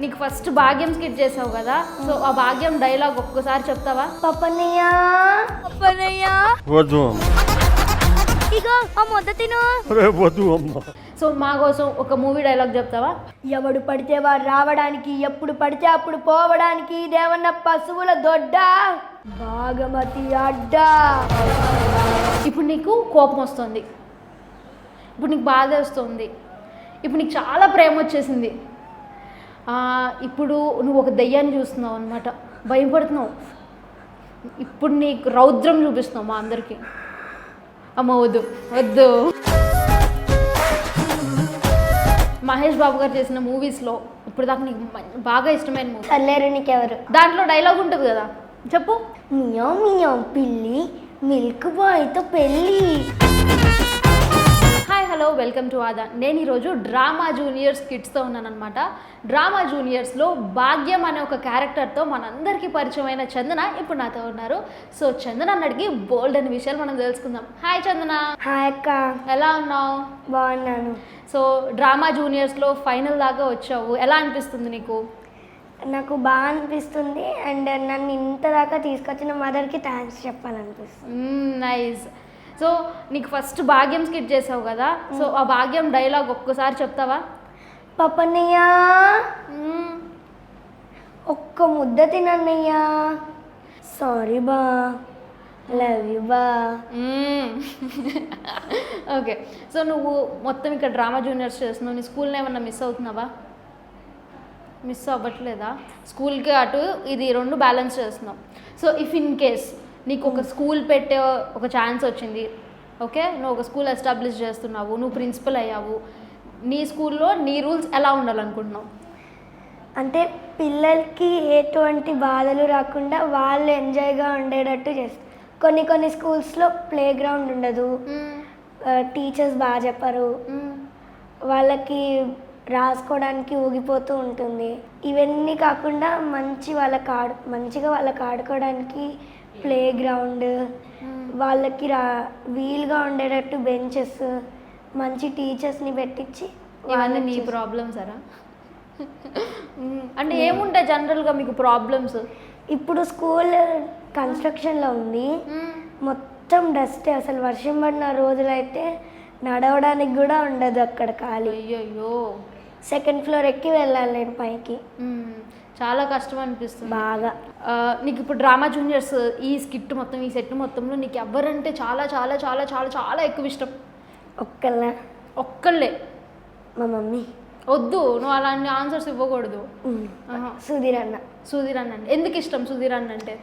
నీకు first Bhagyam skit చేసావు కదా సో ఆ భాగ్యం డైలాగ్ ఒక్కసారి చెప్తావా? పప్పన్నయ్య. పప్పనయ్య వద్దు అమ్మ. ఇగో ఆ ముద్ద తిను. వద్దు అమ్మ. సో మా కోసం ఒక మూవీ డైలాగ్ చెప్తావా? ఎవడు పడితే వాడు రావడానికి ఎప్పుడు పడితే అప్పుడు పోవడానికి ఇదేమన్నా పశువుల దొడ్డ? భాగమతి అడ్డ. ఇప్పుడు నీకు కోపం వస్తుంది. ఇప్పుడు నీకు బాధ వస్తుంది. ఇప్పుడు నీకు చాలా ప్రేమ వచ్చేసింది. ఇప్పుడు నువ్వు ఒక దయ్యాన్ని చూస్తున్నావు అనమాట భయపడుతున్నావు. ఇప్పుడు నీకు రౌద్రం చూపిస్తున్నావు మా అందరికీ. అమ్మ వద్దు వద్దు. మహేష్ బాబు గారు చేసిన మూవీస్లో ఇప్పుడు దాకా నీకు బాగా ఇష్టమైన మూవీ సర్లేరు నీకెవరు? దాంట్లో డైలాగ్ ఉంటుంది కదా. చెప్పు. మియో మియో పిల్లి మిల్క్ బాయ్తో పెళ్ళి. హాయ్ హలో వెల్కమ్ టు ఆదా నేను ఈరోజు డ్రామా జూనియర్స్ కిడ్స్తో ఉన్నాను అనమాట డ్రామా జూనియర్స్లో భాగ్యం అనే ఒక క్యారెక్టర్తో మనందరికీ పరిచయమైన చందన ఇప్పుడు నాతో ఉన్నారు. సో చందన అడిగి బోల్డ్ అనే విషయాలు మనం తెలుసుకుందాం. హాయ్ చందన. హాయ్ అక్క. ఎలా ఉన్నావు? బాగున్నాను. సో డ్రామా జూనియర్స్లో ఫైనల్ దాకా వచ్చావు. ఎలా అనిపిస్తుంది నీకు? నాకు బాగా అనిపిస్తుంది. అండ్ నన్ను ఇంత దాకా తీసుకొచ్చిన మదర్కి థ్యాంక్స్ చెప్పాలనిపిస్తుంది. నైస్ సో నీకు ఫస్ట్ భాగ్యం స్కిట్ చేసావు కదా? సో ఆ భాగ్యం డైలాగ్ ఒక్కసారి చెప్తావా? పప్పన్నయ్య! మ్మ్. ఒక్క ముద్ద తినన్నయ్యా! సారీ బా. లవ్ యూ బా. ఓకే. సో నువ్వు మొత్తం ఇక్కడ డ్రామా జూనియర్స్ చేస్తున్నావు. నీ స్కూల్ని ఏమన్నా మిస్ అవుతున్నావా? మిస్ అవ్వట్లేదా? స్కూల్కి అటు ఇది రెండు బ్యాలెన్స్ చేస్తున్నావు. సో ఇఫ్ ఇన్ కేస్ నీకు ఒక స్కూల్ పెట్టే ఒక ఛాన్స్ వచ్చింది. ఓకే? నువ్వు ఒక స్కూల్ ఎస్టాబ్లిష్ చేస్తున్నావు. నువ్వు ప్రిన్సిపల్ అయ్యావు. నీ స్కూల్లో నీ రూల్స్ ఎలా ఉండాలనుకుంటున్నావు? అంటే పిల్లలకి ఎటువంటి బాధలు రాకుండా వాళ్ళు ఎంజాయ్గా ఉండేటట్టు చేస్తారు కొన్ని కొన్ని స్కూల్స్లో ప్లే గ్రౌండ్ ఉండదు టీచర్స్ బాగా చెప్పరు. వాళ్ళకి రాసుకోవడానికి ఊగిపోతూ ఉంటుంది. ఇవన్నీ కాకుండా మంచి వాళ్ళకి ఆడు మంచిగా వాళ్ళకి ఆడుకోవడానికి ప్లే గ్రౌండ్ వాళ్ళకి రా వీలుగా ఉండేటట్టు బెంచెస్ మంచి టీచర్స్ని పెట్టించి ఇవన్నీ నీ ప్రాబ్లమ్స్ అరా? అంటే ఏముంటాయి జనరల్గా మీకు ప్రాబ్లమ్స్ ఇప్పుడు స్కూల్ కన్స్ట్రక్షన్లో ఉంది. మొత్తం డస్ట్. అసలు వర్షం పడిన రోజులైతే నడవడానికి కూడా ఉండదు అక్కడ ఖాళీ. అయ్యయ్యో. సెకండ్ ఫ్లోర్ ఎక్కి వెళ్ళాలి నేను పైకి. చాలా కష్టం అనిపిస్తుంది. బాగా. నీకు ఇప్పుడు డ్రామా జూనియర్స్ ఈ స్కిట్ మొత్తం ఈ సెట్ మొత్తంలో నీకు ఎవరంటే చాలా చాలా చాలా చాలా చాలా ఎక్కువ ఇష్టం. ఒక్కళ్ళ. ఒక్కళ్ళే. మా మమ్మీ. వద్దు నువ్వు అలాంటి ఆన్సర్స్ ఇవ్వకూడదు. సుధీర్ అన్న. సుధీర్ అన్న ఎందుకు ఇష్టం సుధీర్ అన్న అంటే?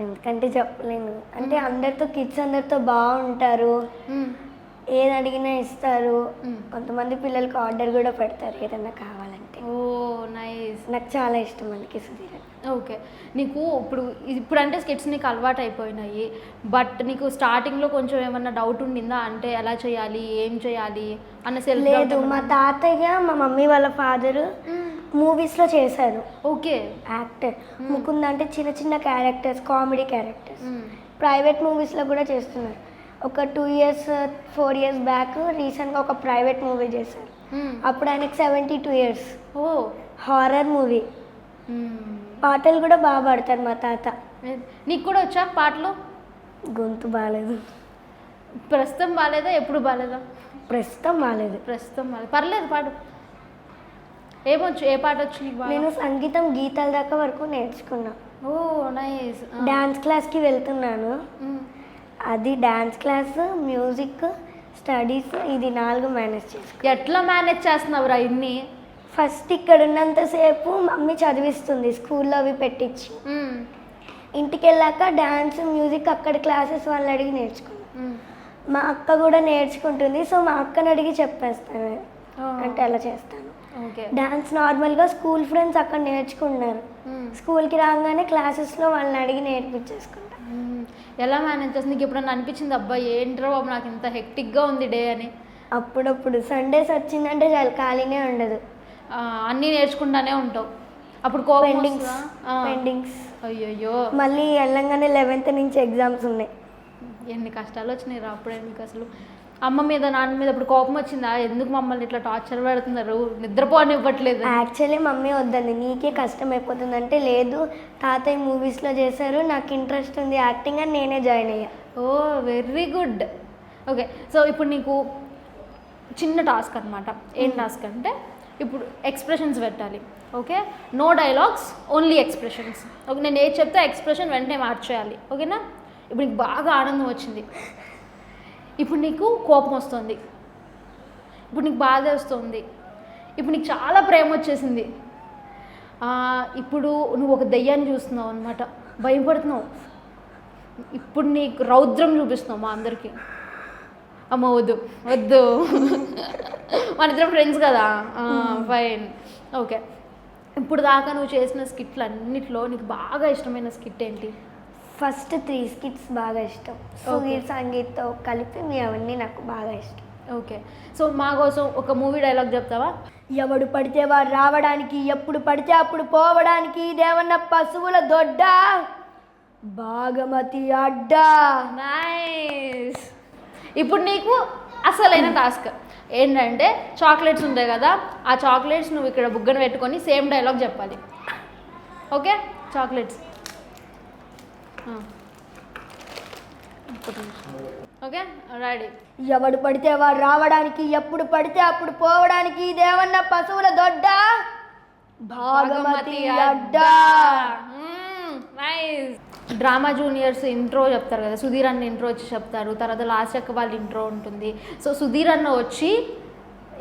ఎందుకంటే చెప్పలేను. అంటే అందరితో కిడ్స్ అందరితో బాగుంటారు. ఏది అడిగినా ఇస్తారు. కొంతమంది పిల్లలకి ఆర్డర్ కూడా పెడతారు ఏదన్నా కావాలంటే. Oh nice. నాకు చాలా ఇష్టం అందుకే సుధీర్. అన్న ఓకే. నీకు ఇప్పుడు ఇప్పుడు అంటే స్కిట్స్ నీకు అలవాటు అయిపోయినాయి బట్ నీకు స్టార్టింగ్లో కొంచెం ఏమన్నా డౌట్ ఉండిందా? అంటే ఎలా చేయాలి? ఏం చేయాలి? అన్న సెల్ఫ్ లేదు మా తాతయ్య మా మమ్మీ వాళ్ళ ఫాదరు మూవీస్లో చేశారు. ఓకే. యాక్టర్. ముకుంద్ అంటే చిన్న చిన్న క్యారెక్టర్స్ కామెడీ క్యారెక్టర్స్. ప్రైవేట్ మూవీస్లో కూడా చేస్తున్నారు. ఒక two years four years back రీసెంట్గా ఒక ప్రైవేట్ మూవీ చేశారు. అప్పుడు ఆయనకి సెవెంటీ టూ ఇయర్స్ ఓ. హారర్ మూవీ పాటలు కూడా బాగా పాడతారు మా తాత. నీకు కూడా వచ్చా పాటలు? గొంతు బాగాలేదు ప్రస్తుతం బాగాలేదా ఎప్పుడు బాగాలేదా ప్రస్తుతం బాగాలేదు ప్రస్తుతం బాగాలేదు పర్లేదు పాడు. ఏమొచ్చు ఏ పాట వచ్చు నేను సంగీతం గీతాల దాకా వరకు నేర్చుకున్నా. ఓ నైస్. డ్యాన్స్ క్లాస్కి వెళ్తున్నాను. అది డ్యాన్స్ క్లాస్ మ్యూజిక్ స్టడీస్ ఇది నాలుగు మేనేజ్ చేసుకున్నాను ఎట్లా మేనేజ్ చేస్తున్నావురా ఇన్ని ఫస్ట్ ఇక్కడ ఉన్నంతసేపు మమ్మీ చదివిస్తుంది స్కూల్లో అవి పెట్టించి. ఇంటికి వెళ్ళాక డ్యాన్స్ మ్యూజిక్ అక్కడ క్లాసెస్ వాళ్ళని అడిగి నేర్చుకున్నాను. మా అక్క కూడా నేర్చుకుంటుంది సో మా అక్కని అడిగి చెప్పేస్తాను. అంటే అలా చేస్తాను ఓకే డ్యాన్స్ నార్మల్గా స్కూల్ ఫ్రెండ్స్ అక్కడ నేర్చుకున్నారు. స్కూల్కి రాగానే క్లాసెస్లో వాళ్ళని అడిగి నేర్పించేసుకుంటాను మ్మ్. ఎలా మేనేజ్ చేస్తుంది? నీకు ఎప్పుడన్నా అనిపించింది అబ్బా ఏంట్రా బాబు నాకు ఇంత హెక్టిక్గా ఉంది డే అని? అప్పుడప్పుడు. సండేస్ వచ్చిందంటే చాలా ఖాళీనే ఉండదు. అన్నీ నేర్చుకుంటానే ఉంటావు. అప్పుడు పెండింగ్స్. పెండింగ్స్ అయ్యయ్యో. మళ్ళీ వెళ్ళంగానే లెవెన్త్ నుంచి ఎగ్జామ్స్ ఉన్నాయి. ఎన్ని కష్టాలు వచ్చినాయి రా అప్పుడే మీకు అసలు. అమ్మ మీద నాన్న మీద ఇప్పుడు కోపం వచ్చిందా? ఎందుకు మమ్మల్ని ఇట్లా టార్చర్ పెడుతున్నారు? నిద్రపోనివ్వట్లేదు. యాక్చువల్లీ మమ్మీ వద్దండి నీకే కష్టం అయిపోతుందంటే లేదు. తాతయ్య మూవీస్లో చేశారు. నాకు ఇంట్రెస్ట్ ఉంది. యాక్టింగ్ అని నేనే జాయిన్ అయ్యా. ఓ వెరీ గుడ్ ఓకే సో ఇప్పుడు నీకు చిన్న టాస్క్ అనమాట ఏం టాస్క్ అంటే ఇప్పుడు ఎక్స్ప్రెషన్స్ పెట్టాలి. Okay no dialogues only expressions okay నేను ఏది చెప్తే ఎక్స్ప్రెషన్ వెంటనే మార్చేయాలి. ఓకేనా ఇప్పుడు నీకు బాగా ఆనందం వచ్చింది. ఇప్పుడు నీకు కోపం వస్తుంది. ఇప్పుడు నీకు బాధ వస్తుంది. ఇప్పుడు నీకు చాలా ప్రేమ వచ్చేసింది. ఇప్పుడు నువ్వు ఒక దెయ్యాన్ని చూస్తున్నావు అనమాట భయపడుతున్నావు ఇప్పుడు నీకు రౌద్రం చూపిస్తున్నావు మా అందరికీ. అమ్మ వద్దు వద్దు. మన ఇద్దరం ఫ్రెండ్స్ కదా? ఫైన్ ఓకే ఇప్పుడు దాకా నువ్వు చేసిన స్కిట్లు అన్నిట్లో నీకు బాగా ఇష్టమైన స్కిట్ ఏంటి? ఫస్ట్ త్రీ స్కిట్స్ బాగా ఇష్టం. సుధీర్ సంగీత్తో కలిపి మీ అవన్నీ నాకు బాగా ఇష్టం. ఓకే. సో మా కోసం ఒక మూవీ డైలాగ్ చెప్తావా? ఎవడు పడితే వాడు రావడానికి ఎప్పుడు పడితే అప్పుడు పోవడానికి ఇదేమన్నా పశువుల దొడ్డ? భాగమతి అడ్డా. నైస్ ఇప్పుడు నీకు అసలైన టాస్క్ ఏంటంటే చాక్లెట్స్ ఉంటాయి కదా ఆ చాక్లెట్స్ నువ్వు ఇక్కడ బుగ్గన పెట్టుకొని సేమ్ డైలాగ్ చెప్పాలి. ఓకే? చాక్లెట్స్. ఓకే రెడీ ఎవడు పడితే వాడు రావడానికి ఎప్పుడు పడితే అప్పుడు పోవడానికి ఇదేమన్నా పశువుల దొడ్డ? భాగమతి అడ్డా. నైస్ డ్రామా జూనియర్స్ ఇంట్రో చెప్తారు కదా సుధీర్ అన్న ఇంట్రో వచ్చి చెప్తారు తర్వాత లాస్ట్ అక్క వాళ్ళ ఇంట్రో ఉంటుంది. సో సుధీర్ అన్న వచ్చి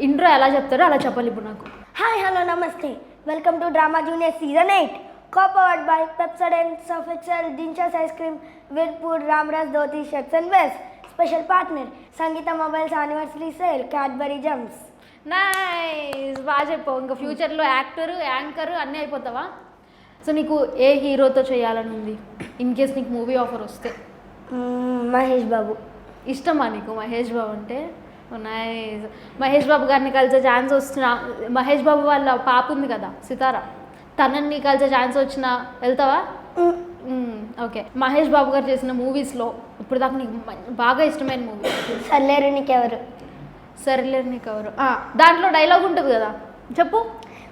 ఇంట్రో ఎలా చెప్తారో అలా చెప్పాలి ఇప్పుడు నాకు. హాయ్ హలో నమస్తే. Welcome to drama junior season eight copowered by Pepsodent సఫెక్సల్ Dinshaw's ice cream Veerpur Ramraj dhoti shirts and vest special partner Sangeetha mobiles anniversary sale Cadbury Gems nice బాగా చెప్పావు ఇంకా ఫ్యూచర్లో యాక్టర్ యాంకర్ అన్నీ అయిపోతావా? సో నీకు ఏ హీరోతో చేయాలని ఉంది ఇన్ కేస్ నీకు మూవీ ఆఫర్ వస్తే. మహేష్ బాబు. ఇష్టమా నీకు మహేష్ బాబు అంటే? నైస్ మహేష్ బాబు గారిని కలిసే ఛాన్స్ వచ్చిన మహేష్ బాబు వాళ్ళ పాప ఉంది కదా సితార? తనని కలిసే ఛాన్స్ వచ్చినా వెళ్తావా? ఓకే. మహేష్ బాబు గారు చేసిన మూవీస్లో ఇప్పుడు దాకా నీకు బాగా ఇష్టమైన మూవీ సర్లేరు నీకెవరు? సరేలే నీకు ఎవరు ఆ, దాంట్లో డైలాగ్ ఉంటుంది కదా. చెప్పు.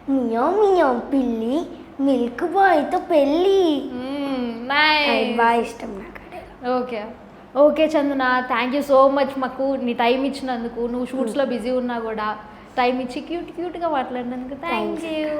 మియో మియో పిల్లి మిల్క్ బాయ్తో పెళ్ళి. బాగా ఇష్టం నాకు. Okay. Okay Chandana thank you so much మాకు నీ టైం ఇచ్చినందుకు. నువ్వు షూట్స్లో బిజీ ఉన్నా కూడా టైం ఇచ్చి క్యూట్ క్యూట్గా మాట్లాడినందుకు థ్యాంక్. యూ